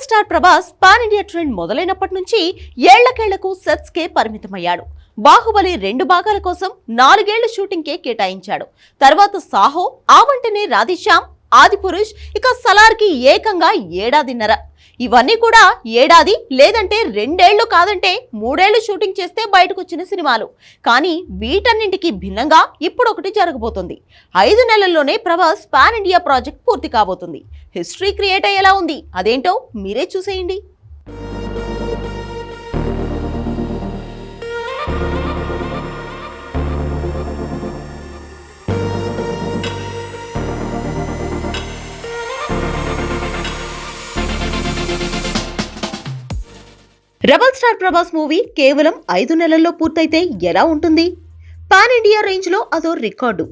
Rebel star Prabhas pan India trend మొదలైనప్పటి నుంచి ఏళ్ళకేళ్ళకు sets కే పరిమితమయ్యాడు. బాహుబలి రెండు భాగాల కోసం నాలుగేళ్ళ షూటింగ్ కే కేటాయించాడు. తర్వాత సాహో ఆ వంటనే రాధేశ్యామ్ ఆదిపురుష్ ఇక సలార్కి ఏకంగా ఏడాదిన్నర. ఇవన్నీ కూడా ఏడాది లేదంటే రెండేళ్ళు కాదంటే మూడేళ్ళు షూటింగ్ చేస్తే బయటకు వచ్చిన సినిమాలు. కానీ వీటన్నింటికి భిన్నంగా ఇప్పుడు ఒకటి జరగబోతుంది. ఐదు నెలల్లోనే ప్రభాస్ పాన్ ఇండియా ప్రాజెక్ట్ పూర్తి కాబోతుంది. హిస్టరీ క్రియేట్ అయ్యేలా ఉంది. అదేంటో మీరే చూసేయండి. రెబల్ స్టార్ ప్రభాస్ మూవీ కేవలం ఐదు నెలల్లో పూర్తయితే ఎలా ఉంటుంది? పాన్ ఇండియా రేంజ్లో అదో రికార్డు.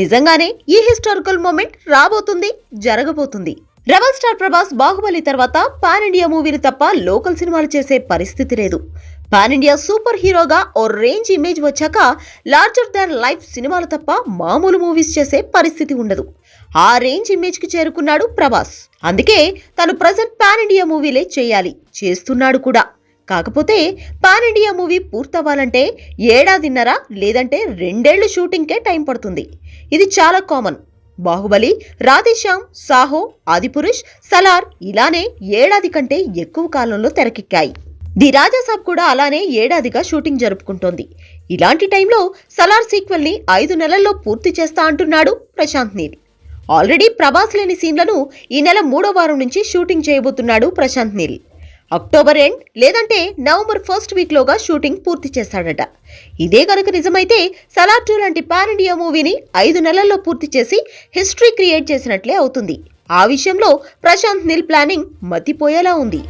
నిజంగానే ఈ హిస్టారికల్ మూమెంట్ రాబోతుంది జరగబోతుంది. రెబల్ స్టార్ ప్రభాస్ బాహుబలి తర్వాత పాన్ ఇండియా మూవీలు తప్ప లోకల్ సినిమాలు చేసే పరిస్థితి లేదు. పాన్ ఇండియా సూపర్ హీరోగా ఓ రేంజ్ ఇమేజ్ వచ్చాక లార్జర్ దాన్ లైఫ్ సినిమాలు తప్ప మామూలు మూవీస్ చేసే పరిస్థితి ఉండదు. ఆ రేంజ్ ఇమేజ్కి చేరుకున్నాడు ప్రభాస్. అందుకే తను ప్రజెంట్ పాన్ ఇండియా మూవీలే చేయాలి. చేస్తున్నాడు కూడా. కాకపోతే పాన్ ఇండియా మూవీ పూర్తవ్వాలంటే ఏడాదిన్నర లేదంటే రెండేళ్ళు షూటింగ్కే టైం పడుతుంది. ఇది చాలా కామన్. బాహుబలి రాధేశ్యామ్ సాహో ఆదిపురుష్ సలార్ ఇలానే ఏడాది కంటే ఎక్కువ కాలంలో తెరకెక్కాయి. ది రాజాసాబ్ కూడా అలానే ఏడాదిగా షూటింగ్ జరుపుకుంటోంది. ఇలాంటి టైంలో సలార్ సీక్వెల్ని ఐదు నెలల్లో పూర్తి చేస్తా అంటున్నాడు ప్రశాంత్ నీల్. ఆల్రెడీ ప్రభాస్ లేని సీన్లను ఈ నెల మూడో వారం నుంచి షూటింగ్ చేయబోతున్నాడు ప్రశాంత్ నీల్. అక్టోబర్ ఎండ్ లేదంటే నవంబర్ ఫస్ట్ వీక్లోగా షూటింగ్ పూర్తి చేశాడట ఇదే కనుక నిజమైతే సలార్ టూ లాంటి పాన్ ఇండియా మూవీని ఐదు నెలల్లో పూర్తి చేసి హిస్టరీ క్రియేట్ చేసినట్లే అవుతుంది. ఆ విషయంలో ప్రశాంత్ నిల్ ప్లానింగ్ మతిపోయేలా ఉంది.